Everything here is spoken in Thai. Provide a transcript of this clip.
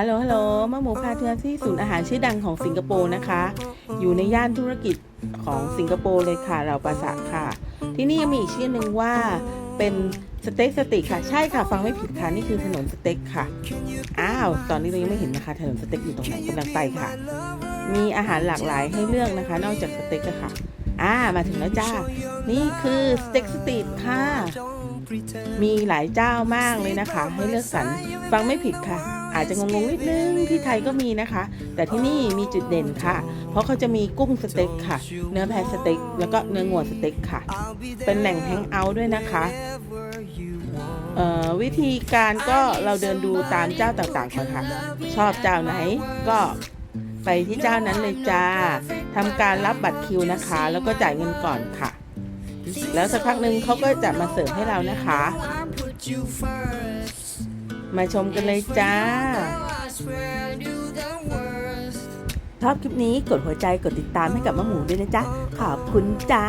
ฮัลโหลฮัลโหลมะหมูพาเทือนที่ศูนย์อาหารชื่อดังของสิงคโปร์นะคะ อยู่ในย่านธุรกิจของสิงคโปร์เลยค่ะเราประสาทค่ะ ที่นี่ยังมีอีกชื่อหนึ่งว่าเป็นสเต็กสติกค่ะใช่ค่ะฟังไม่ผิดค่ะนี่คือถนนสเต็กค่ะ อ้าวตอนนี้เรายังไม่เห็นนะคะถนนสเต็กอยู่ตรงไหนกำลังไปค่ะ มีอาหารหลากหลายให้เลือกนะคะ นอกจากสเต็กอะค่ะอ่ามาถึงแล้วจ้า นี่คือสเต็กสตรีทค่ะ มีหลายเจ้ามากเลยนะคะ ให้เลือกสรรฟังไม่ผิดค่ะ อาจจะงงๆนิดนึงที่ไทยก็มีนะคะ แต่ที่นี่มีจุดเด่นค่ะ เพราะเขาจะมีกุ้งสเต็กค่ะ เนื้อแพะสเต็กแล้วก็เนื้องัวสเต็กค่ะ เป็นแหล่งแฮงเอาท์ด้วยนะคะวิธีการก็เราเดินดูตามเจ้าต่างๆก่อนค่ะ ชอบเจ้าไหนก็ไปที่เจ้านั้นเลยจ้าทำการรับบัตรคิวนะคะ แล้วก็จ่ายเงินก่อนค่ะ แล้วสักพักหนึ่งเขาก็จะมาเสิร์ฟให้เรานะคะ มาชมกันเลยจ้า ชอบคลิปนี้กดหัวใจกดติดตามให้กับมะหมูด้วยนะจ๊ะ ขอบคุณจ้า